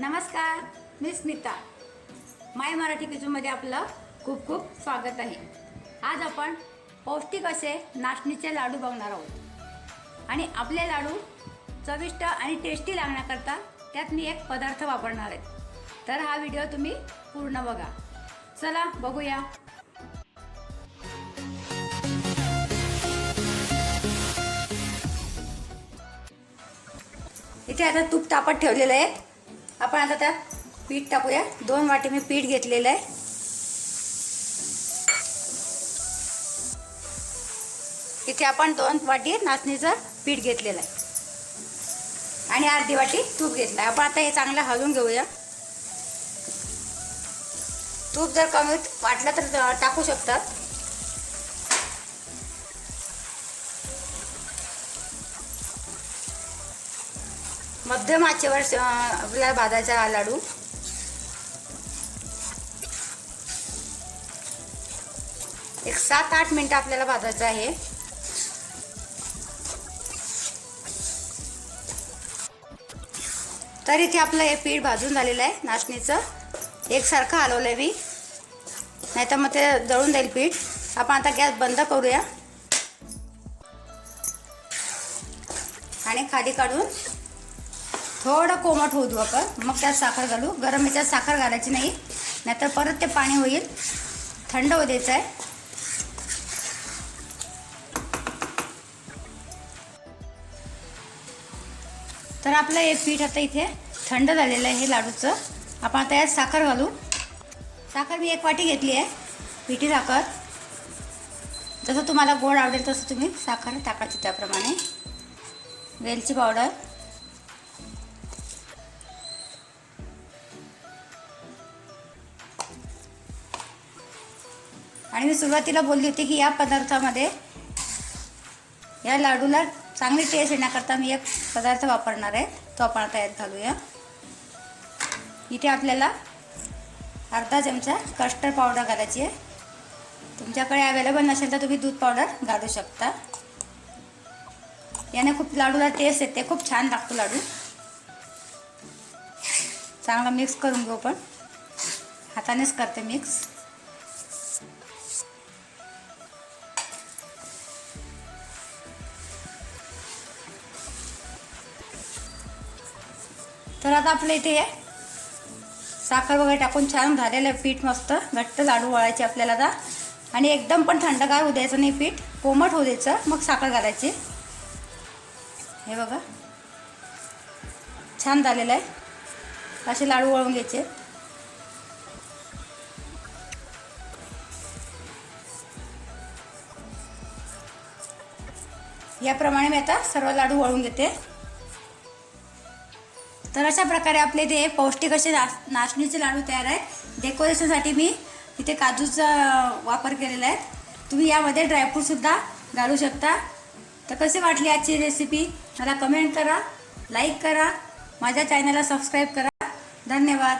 नमस्कार मी स्मिता. माय मराठी किचनमध्ये आपलं खूप खूप स्वागत आहे. आज आपण पौष्टिक असे नाचणीचे लाडू बघणार आहोत. आणि आपले लाडू चविष्ट आणि टेस्टी लागण्याकरता त्यात मी एक पदार्थ वापरणार आहे. तर हा व्हिडिओ तुम्ही पूर्ण बघा. चला बघूया. इथे आता तूप तापत ठेवलेलं आहे. आपण आता त्यात पीठ टाकूया. दोन वाटी मी पीठ घेतलेलं आहे. इथे आपण दोन वाटी नाचणीचं पीठ घेतलेलं आहे. आणि अर्धी वाटी तूप घेतलं आहे. आपण आता हे चांगलं हलवून घेऊया. तूप जर कमी वाटलं तर टाकू शकतात. मध्यम आचेवर आपल्या आपल्याला लाडू. एक सात आठ मिनटं आपल्याला भाजायचं आहे. तर इथे आपलं हे पीठ भाजून झालेलं आहे नाचणीचं. एकसारखं हलवलं आहे मी. नाही तर मग ते जळून जाईल पीठ. आपण आता गॅस बंद करूया. आणि खाली काढून थोडं कोमट होऊ देऊ आपण. मग त्यात साखर घालू. गरम याच्यात साखर घालायची नाही. नाहीतर परत ते पाणी होईल. थंड होऊ द्यायचं आहे. तर आपलं हे पीठ आता इथे थंड झालेलं आहे हे लाडूचं. आपण आता यात साखर घालू. साखर मी एक वाटी घेतली आहे. पिठी साखर. जसं तुम्हाला गोड आवडेल तसं तुम्ही साखर टाकायची त्याप्रमाणे. वेलची पावडर. आणि मी सुरुवातीला बोलली होती की या पदार्थामध्ये या लाडूला चांगली टेस्ट येण्याकरता मी एक पदार्थ वापरणार आहे. तो आपण आता यात घालूया. इथे आपल्याला अर्धा चमचा कस्टर्ड पावडर घालायची आहे. तुमच्याकडे अवेलेबल नसेल तर तुम्ही दूध पावडर घालू शकता. याने खूप लाडूला टेस्ट येते. खूप छान लागतो लाडू. चांगला मिक्स करून घेऊ पण हातानेच करते मिक्स तर आता आपल्या इथे आहे साखर वगैरे टाकून छान झालेलं आहे पीठ मस्त. घट्ट लाडू वळायचे आपल्याला आता. आणि एकदम पण थंडगार होऊ द्यायचं नाही पीठ. कोमट होऊ द्यायचं मग साखर घालायची. हे बघा. छान झालेलं आहे. असे लाडू वळून घ्यायचे. याप्रमाणे मी आता सर्व लाडू वळून घेते. तर अशा प्रकारे आपले ते पौष्टिक असे नाच नाचणीचे लाडू तयार आहेत डेकोरेशनसाठी मी इथे काजूचा वापर केलेला आहे. तुम्ही यामध्ये ड्रायफ्रूटसुद्धा घालू शकता. तर कसे वाटली आजची रेसिपी मला कमेंट करा लाईक करा माझ्या चॅनलला सबस्क्राईब करा. धन्यवाद.